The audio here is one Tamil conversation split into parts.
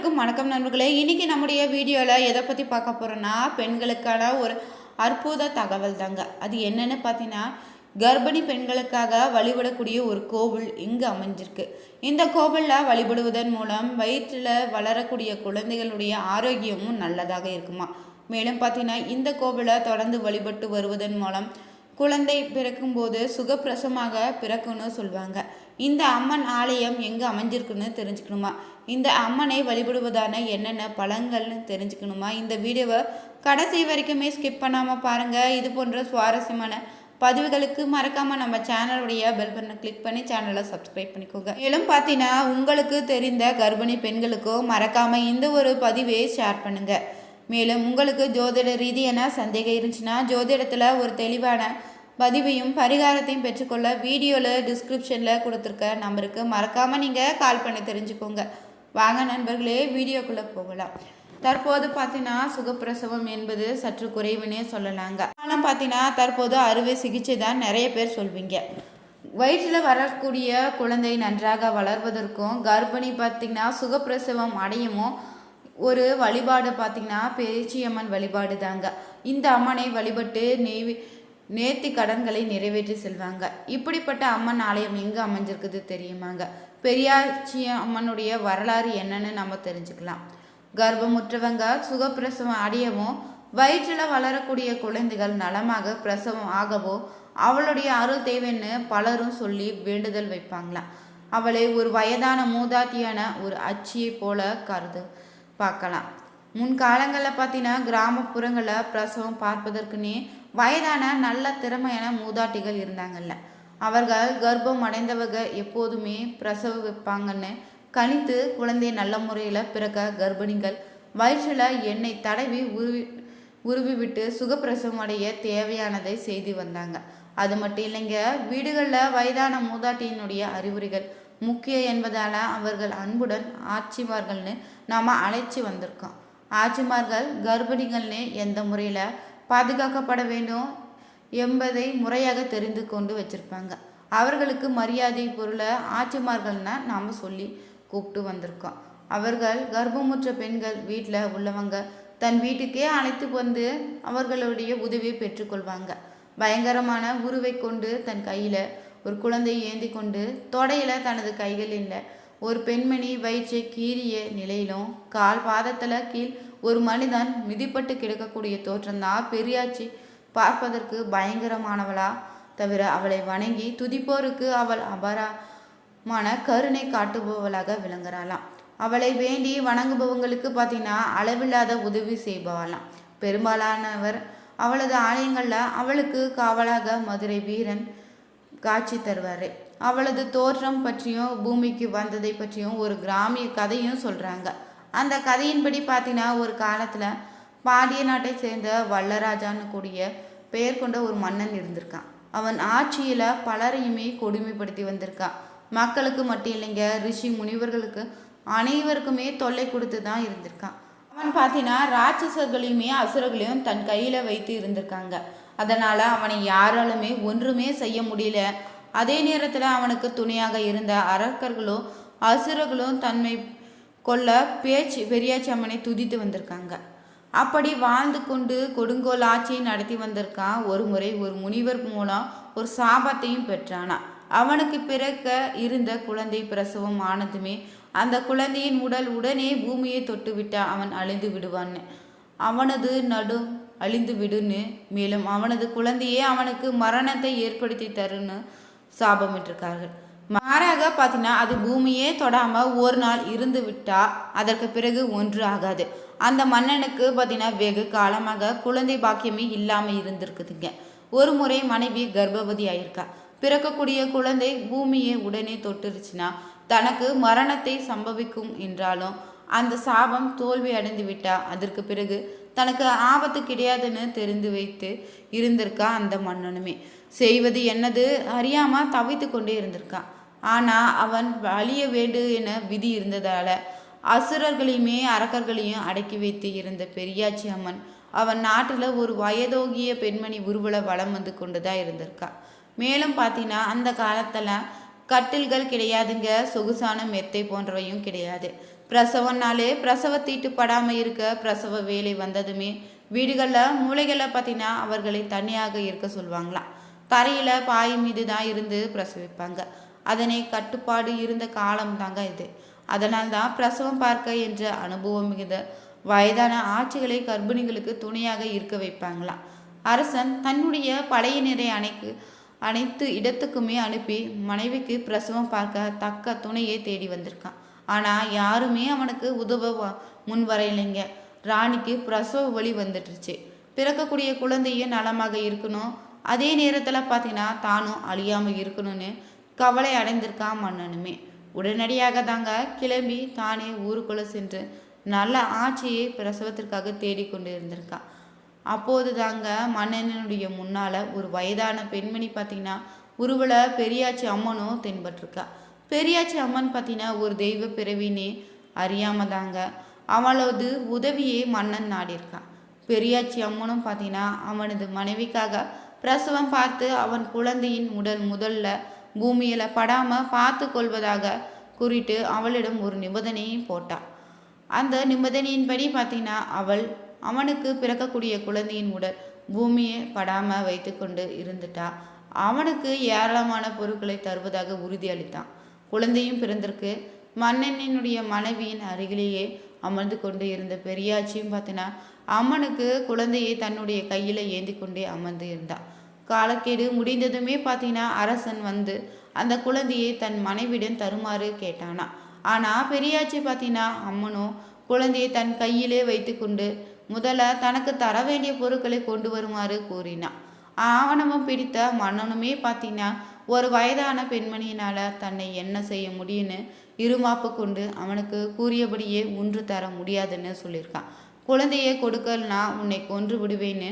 அனைவருக்கும் வணக்கம் நண்பர்களே. இன்றைக்கி நம்முடைய வீடியோவில் எதை பற்றி பார்க்க போகிறோன்னா பெண்களுக்கான ஒரு அற்புத தகவல் தாங்க. அது என்னென்னு பார்த்தீங்கன்னா கர்ப்பிணி பெண்களுக்காக வழிபடக்கூடிய ஒரு கோவில் இங்கு அமைஞ்சிருக்கு. இந்த கோவிலில் வழிபடுவதன் மூலம் வயிற்றில் வளரக்கூடிய குழந்தைகளுடைய ஆரோக்கியமும் நல்லதாக இருக்குமா? மேலும் பார்த்தீங்கன்னா இந்த கோவிலை தொடர்ந்து வழிபட்டு வருவதன் மூலம் குழந்தை பிறக்கும்போது சுகப்பிரசமாக பிறக்கும்னு சொல்லுவாங்க. இந்த அம்மன் ஆலயம் எங்கே அமைஞ்சிருக்குன்னு தெரிஞ்சுக்கணுமா? இந்த அம்மனை வழிபடுவதான என்னென்ன பழங்கள்னு தெரிஞ்சுக்கணுமா? இந்த வீடியோவை கடைசி வரைக்குமே ஸ்கிப் பண்ணாமல் பாருங்கள் இது போன்ற சுவாரஸ்யமான பதிவுகளுக்கு மறக்காமல் நம்ம சேனலுடைய பெல் பட்டனை கிளிக் பண்ணி சேனலை சப்ஸ்கிரைப் பண்ணிக்கோங்க. மேலும் பார்த்தீங்கன்னா உங்களுக்கு தெரிந்த கர்ப்பிணி பெண்களுக்கோ மறக்காமல் இந்த ஒரு பதிவை ஷேர் பண்ணுங்கள் மேலும் உங்களுக்கு ஜோதிட ரீதியான சந்தேகம் இருந்துச்சுன்னா ஜோதிடத்தில் ஒரு தெளிவான பதிவையும் பரிகாரத்தையும் பெற்றுக்கொள்ள வீடியோவில் டிஸ்கிரிப்ஷனில் கொடுத்துருக்க நம்பருக்கு மறக்காமல் நீங்கள் கால் பண்ணி தெரிஞ்சுக்கோங்க. வாங்க நண்பர்களே வீடியோக்குள்ளே போகலாம். தற்போது பார்த்தீங்கன்னா சுகப்பிரசவம் என்பது சற்று குறைவுன்னே சொல்லலாங்க. ஆனால் பார்த்தீங்கன்னா தற்போது அறுவை சிகிச்சை தான் நிறைய பேர் சொல்வீங்க. வயிற்றில் வரக்கூடிய குழந்தை நன்றாக வளர்வதற்கும் கர்ப்பிணி பார்த்திங்கன்னா சுகப்பிரசவம் அடையமும் ஒரு வழிபாடு பார்த்திங்கன்னா பேச்சியம்மன் வழிபாடு தாங்க இந்த அம்மனை வழிபட்டு நெய் நேர்த்தி கடன்களை நிறைவேற்றி செல்வாங்க. இப்படிப்பட்ட அம்மன் ஆலயம் எங்கே அமைஞ்சிருக்குது தெரியுமாங்க? பெரியாச்சி அம்மனுடைய வரலாறு என்னன்னு நம்ம தெரிஞ்சுக்கலாம். கர்ப்பமுற்றவங்க சுகப்பிரசவம் அடையவும் வயிற்றில் வளரக்கூடிய குழந்தைகள் நலமாக பிரசவம் ஆகவோ அவளுடைய அருள் தேவைன்னு பலரும் சொல்லி வேண்டுதல் வைப்பாங்களாம். அவளை ஒரு வயதான மூதாட்டியான ஒரு அச்சியை போல கருது. பார்க்கலாம். முன்காலங்களில் பார்த்தீங்கன்னா கிராமப்புறங்களில் பிரசவம் பார்ப்பதற்குன்னே வயதான நல்ல திறமையான மூதாட்டிகள் இருந்தாங்கல்ல. அவர்கள் கர்ப்பம் அடைந்தவங்க எப்போதுமே பிரசவ வைப்பாங்கன்னு கணித்து குழந்தையை நல்ல முறையில் பிறக்க கர்ப்பிணிகள் வயிற்றில் எண்ணெய் தடவி உருவி உருவி விட்டு சுகப்பிரசவம் அடைய தேவையானதை செய்து வந்தாங்க. அது மட்டும் இல்லைங்க வீடுகளில் வயதான மூதாட்டியினுடைய அறிகுறிகள் முக்கியம் என்பதால் அவர்கள் அன்புடன் ஆட்சிமார்கள்னு நாம் அழைச்சி வந்திருக்கோம். ஆட்சிமார்கள் கர்ப்பிணிகள்னு எந்த முறையில் பாதுகாக்கப்பட வேண்டும் என்பதை முறையாக தெரிந்து கொண்டு வச்சுருப்பாங்க. அவர்களுக்கு மரியாதை பொருளை ஆச்சிமார்கள்னா நாம் சொல்லி கூப்பிட்டு வந்திருக்கோம். அவர்கள் கர்ப்பமுற்ற பெண்கள் வீட்டில் உள்ளவங்க. தன் வீட்டுக்கே அழைத்து வந்து அவர்களுடைய உதவியை பெற்றுக்கொள்வாங்க. பயங்கரமான உருவை கொண்டு தன் கையில் ஒரு குழந்தையை ஏந்தி கொண்டு தொடையில் தனது கைகளில் ஒரு பெண்மணி வயிற்றை கீறிய நிலையிலும் கால் பாதத்தில் கீழ் ஒரு மனிதன் மிதிப்பட்டு கிடக்கக்கூடிய தோற்றம்தான் பெரியாச்சி. பார்ப்பதற்கு பயங்கரமானவளா தவிர அவளை வணங்கி துதிப்போருக்கு அவள் அபாரமான கருணை காட்டுபவளாக விளங்குறாளாம். அவளை வேண்டி வணங்குபவங்களுக்கு பார்த்தீங்கன்னா அளவில்லாத உதவி செய்பவளாம். பெரும்பாலானவர் அவளது ஆலயங்களில் அவளுக்கு காவலாக மதுரை வீரன் காட்சி தருவார். அவளது தோற்றம் பற்றியும் பூமிக்கு வந்ததை பற்றியும் ஒரு கிராமிய கதையும் சொல்கிறாங்க அந்த கதையின்படி பார்த்தீங்கன்னா ஒரு காலத்தில் பாண்டிய நாட்டை சேர்ந்த வல்லராஜான்னு கூடிய பெயர் கொண்ட ஒரு மன்னன் இருந்திருக்கான். அவன் ஆட்சியில் பலரையுமே கொடுமைப்படுத்தி வந்திருக்கான் மக்களுக்கு மட்டும் இல்லைங்க ரிஷி முனிவர்களுக்கு அனைவருக்குமே தொல்லை கொடுத்து தான் இருந்திருக்கான். அவன் பார்த்தீங்கன்னா ராட்சசர்களையுமே அசுரர்களையும் தன் கையில் வைத்து இருந்திருக்காங்க. அதனால் அவனை யாராலுமே ஒன்றுமே செய்ய முடியல. அதே நேரத்தில் அவனுக்கு துணையாக இருந்த அரக்கர்களும் அசுரர்களும் தன்மை கொல்ல பேச்சு பெரியாச்சி அம்மனை துதித்து வந்திருக்காங்க. அப்படி வாழ்ந்து கொண்டு கொடுங்கோல் ஆட்சியை நடத்தி வந்திருக்கான் ஒரு முறை ஒரு முனிவர் மூலம் ஒரு சாபத்தையும் பெற்றானா. அவனுக்கு பிறக்க இருந்த குழந்தை பிரசவம் ஆனதுமே அந்த குழந்தையின் உடல் உடனே பூமியை தொட்டுவிட்டா அவன் அழிந்து விடுவான்னு அவனது நடு அழிந்து விடுன்னு மேலும் அவனது குழந்தையே அவனுக்கு மரணத்தை ஏற்படுத்தி தருன்னு சாபமிட்டிருக்கார்கள் மாறாக பார்த்தீங்கன்னா அது பூமியே தொடாமல் ஒரு நாள் இருந்து விட்டால் அதற்கு பிறகு ஒன்று ஆகாது. அந்த மன்னனுக்கு பார்த்தீங்கன்னா வெகு காலமாக குழந்தை பாக்கியமே இல்லாமல் இருந்திருக்குதுங்க. ஒரு முறை மனைவி கர்ப்பவதி ஆயிருக்கா. பிறக்கக்கூடிய குழந்தை பூமியை உடனே தொட்டுருச்சுன்னா தனக்கு மரணத்தை சம்பவிக்கும் என்றாலும் அந்த சாபம் தோல்வி அடைந்து விட்டா அதற்கு பிறகு தனக்கு ஆபத்து கிடையாதுன்னு தெரிந்து வைத்து இருந்திருக்கா அந்த மன்னனுமே. செய்வது என்னது அறியாமல் தவித்து கொண்டே இருந்திருக்கான் ஆனால் அவன் அழிய வேண்டு என விதி இருந்ததால் அசுரர்களையுமே அரக்கர்களையும் அடக்கி வைத்து இருந்த பெரியாச்சி அம்மன் அவன் நாட்டில் ஒரு வயதோகிய பெண்மணி உருவல வளம் வந்து கொண்டு தான் இருந்திருக்கா. மேலும் பார்த்தீங்கன்னா அந்த காலத்தில் கட்டில்கள் கிடையாதுங்க சொகுசான மெத்தை போன்றவையும் கிடையாது. பிரசவம்னாலே பிரசவ தீட்டுப்படாமல் இருக்க பிரசவ வேலை வந்ததுமே வீடுகளில் மூளைகளில் பார்த்தீங்கன்னா அவர்களை தனியாக இருக்க சொல்லுவாங்களாம் தரையில் பாய் மீது தான் இருந்து பிரசவிப்பாங்க. அதனை கட்டுப்பாடு இருந்த காலம் தாங்க இது. அதனால் தான் பிரசவம் பார்க்க என்ற அனுபவம் மிகுந்த வயதான ஆட்சிகளை கர்ப்பிணிகளுக்கு துணையாக இருக்க வைப்பாங்களாம் அரசன் தன்னுடைய படையினரை அணைக்கு அனைத்து இடத்துக்குமே அனுப்பி மனைவிக்கு பிரசவம் பார்க்க தக்க துணையை தேடி வந்திருக்கான். ஆனால் யாருமே அவனுக்கு உதவ முன் வரையிலைங்க ராணிக்கு பிரசவ வழி வந்துட்டுருச்சு பிறக்கக்கூடிய குழந்தையும் நலமாக இருக்கணும். அதே நேரத்தில் பார்த்தீங்கன்னா தானும் அழியாமல் இருக்கணும்னு கவலை அடைந்திருக்கான் மன்னனுமே. உடனடியாக தாங்க கிளம்பி தானே ஊருக்குள்ளே சென்று நல்ல ஆட்சியை பிரசவத்திற்காக தேடிக்கொண்டு இருந்திருக்கான் அப்போது தாங்க மன்னனுடைய முன்னால் ஒரு வயதான பெண்மணி பார்த்தீங்கன்னா உருவில் பெரியாச்சி அம்மனும் தென்பட்டிருக்கா. பெரியாச்சி அம்மன் பார்த்தீங்கன்னா ஒரு தெய்வ பிறவினே அறியாம தாங்க அவளது உதவியை மன்னன் நாடியிருக்கான். பெரியாச்சி அம்மனும் பார்த்தீங்கன்னா அவனது மனைவிக்காக பிரசவம் பார்த்து அவன் குழந்தையின் உடல் முதல்ல பூமியில் படாமல் பார்த்து கொள்வதாக கூறிட்டு அவளிடம் ஒரு நிபந்தனையும் போட்டாள் அந்த நிபந்தனையின்படி பார்த்தீங்கன்னா அவள் அவனுக்கு பிறக்கக்கூடிய குழந்தையின் உடல் பூமியை படாமல் வைத்துக்கொண்டு இருந்துட்டா. அவனுக்கு ஏராளமான பொருட்களை தருவதாக உறுதியளித்தான். குழந்தையும் பிறந்திருக்கு. மன்னனினுடைய மனைவியின் அருகிலேயே அமர்ந்து கொண்டு இருந்த பெரியாச்சியும் பார்த்தீங்கன்னா அம்மனுக்கு குழந்தையை தன்னுடைய கையில் ஏந்தி கொண்டே அமர்ந்து இருந்தான் காலக்கெடு முடிந்ததுமே பார்த்தீங்கன்னா அரசன் வந்து அந்த குழந்தையை தன் மனைவிடம் தருமாறு கேட்டானா. ஆனால் பெரியாச்சி பார்த்தீங்கன்னா அம்மனும் குழந்தையை தன் கையிலே வைத்துக்கொண்டு முதல்ல தனக்கு தர வேண்டிய பொருட்களை கொண்டு வருமாறு கூறினான் ஆவணமும் பிடித்த மன்னனுமே பார்த்தீங்கன்னா ஒரு வயதான பெண்மணியினால் தன்னை என்ன செய்ய முடியும்னு இருமாப்பு கொண்டு அவனுக்கு கூறியபடியே ஒன்று தர முடியாதுன்னு சொல்லியிருக்கான் குழந்தையை கொடுக்கலனா உன்னை கொன்று விடுவேன்னு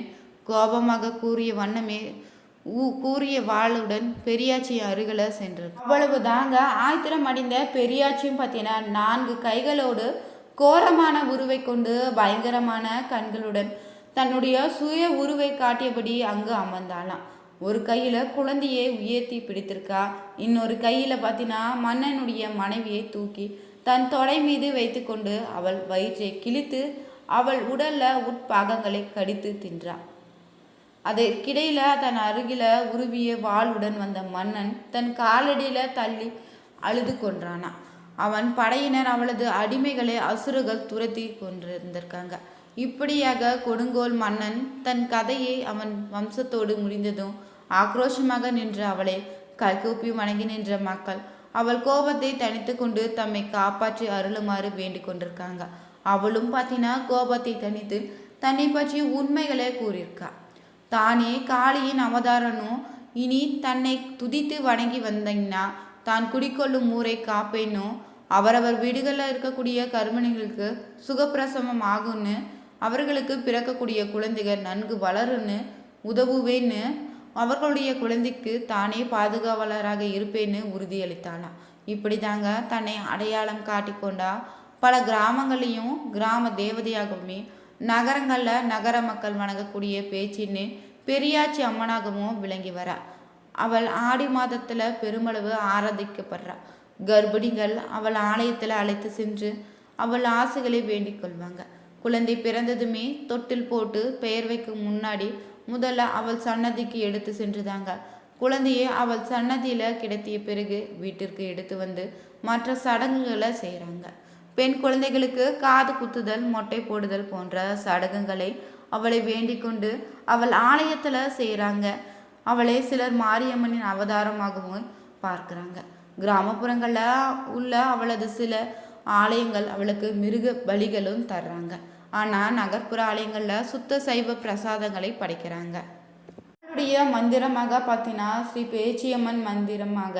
கோபமாக கூறிய வண்ணமே ஊ- கூறிய வாளுடன் பெரியாச்சி அருகில சென்றது. அவ்வளவு தாங்க ஆத்திரம் அடைந்த பெரியாச்சியும் பார்த்தீங்கன்னா நான்கு கைகளோடு கோரமான உருவை கொண்டு பயங்கரமான கண்களுடன் தன்னுடைய சுய உருவை காட்டியபடி அங்கு அமர்ந்தாளாம். ஒரு கையில குழந்தையை உயர்த்தி பிடித்திருக்கா. இன்னொரு கையில பார்த்தீங்கன்னா மன்னனுடைய மனைவியை தூக்கி தன் தொடை மீது வைத்துக்கொண்டு அவள் வயிற்றை கிழித்து அவள் உடல்ல உட்பாகங்களை கடித்து தின்றாள் அதற்கிடையில் தன் அருகில உருவிய வாளுடன் வந்த மன்னன் தன் காலடியில் தள்ளி அழுது கொன்றானா அவன் படையினர் அவளது அடிமைகளை அசுரர்கள் துரத்தி கொண்டிருந்திருக்காங்க இப்படியாக கொடுங்கோல் மன்னன் தன் கதையை அவன் வம்சத்தோடு முடிந்ததும் ஆக்ரோஷமாக நின்ற அவளை கைகூப்பி வணங்கி நின்ற மக்கள் அவள் கோபத்தை தனித்து கொண்டு தம்மை காப்பாற்றி அருளுமாறு வேண்டிக் கொண்டிருக்காங்க. அவளும் பார்த்தீங்கன்னா கோபத்தை தணித்து தன்னை பற்றி உண்மைகளை கூறியிருக்கா. தானே காளியின் அவதாரனும் இனி தன்னை துதித்து வணங்கி வந்தீங்கன்னா தான் குடிக்கொள்ளும் ஊரை காப்பேனும் அவரவர் வீடுகளில் இருக்கக்கூடிய கருமணிகளுக்கு சுகப்பிரசவம் ஆகும்னு அவர்களுக்கு பிறக்கக்கூடிய குழந்தைகள் நன்கு வளருன்னு உதவுவேன்னு அவர்களுடைய குழந்தைக்கு தானே பாதுகாவலராக இருப்பேன்னு உறுதியளித்தாளாம் இப்படி தாங்க தன்னை அடையாளம் காட்டிக்கொண்டா. பல கிராமங்களையும் கிராம தேவதையாகவுமே நகரங்களில் நகர மக்கள் வணங்கக்கூடிய பேச்சின்னு பெரியாச்சி அம்மனாகவும் விளங்கி வரா. அவள் ஆடி மாதத்தில் பெருமளவு ஆராதிக்கப்படுறா. கர்ப்பிணிகள் அவள் ஆலயத்தில் அழைத்து சென்று அவள் ஆசைகளை வேண்டிக் கொள்வாங்க. குழந்தை பிறந்ததுமே தொட்டில் போட்டு பெயர் வைக்கும் முன்னாடி முதல்ல அவள் சன்னதிக்கு எடுத்து சென்றுதாங்க. குழந்தையை அவள் சன்னதியில் கிடத்திய பிறகு வீட்டிற்கு எடுத்து வந்து மற்ற சடங்குகளை செய்கிறாங்க பெண் குழந்தைகளுக்கு காது குத்துதல் மொட்டை போடுதல் போன்ற சடங்குகளை அவளை வேண்டிக் கொண்டு அவள் ஆலயத்தில் செய்கிறாங்க அவளை சிலர் மாரியம்மனின் அவதாரமாகவும் பார்க்குறாங்க. கிராமப்புறங்களில் உள்ள அவளது சில ஆலயங்கள் அவளுக்கு மிருக பலிகளும் தர்றாங்க. ஆனால் நகர்ப்புற ஆலயங்களில் சுத்த சைவ பிரசாதங்களை படைக்கிறாங்க. அவளுடைய மந்திரமாக பார்த்தீங்கன்னா ஸ்ரீ பேச்சியம்மன் மந்திரமாக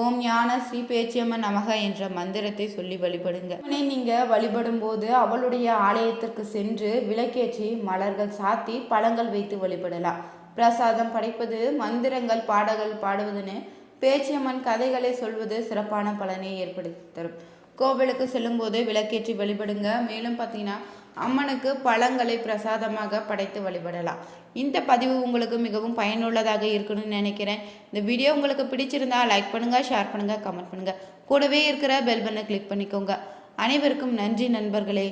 ஓம் ஞான ஸ்ரீ பேச்சியம்மன் நமக என்ற மந்திரத்தை சொல்லி வழிபடுங்க. அம்மனை நீங்கள் வழிபடும் போது அவளுடைய ஆலயத்திற்கு சென்று விளக்கேற்றி மலர்கள் சாத்தி பழங்கள் வைத்து வழிபடலாம். பிரசாதம் படைப்பது மந்திரங்கள் பாடல்கள் பாடுவதுன்னு பேச்சியம்மன் கதைகளை சொல்வது சிறப்பான பலனை ஏற்படுத்தி தரும். கோவிலுக்கு செல்லும்போது விளக்கேற்றி வழிபடுங்க. மேலும் பார்த்தீங்கன்னா அம்மனுக்கு பழங்களை பிரசாதமாக படைத்து வழிபடலாம். இந்த பதிவு உங்களுக்கு மிகவும் பயனுள்ளதாக இருக்கணும்னு நினைக்கிறேன். இந்த வீடியோ உங்களுக்கு பிடிச்சிருந்தா லைக் பண்ணுங்கள் ஷேர் பண்ணுங்கள் கமெண்ட் பண்ணுங்கள் கூடவே இருக்கிற பெல் பட்டனை கிளிக் பண்ணிக்கோங்க. அனைவருக்கும் நன்றி நண்பர்களே.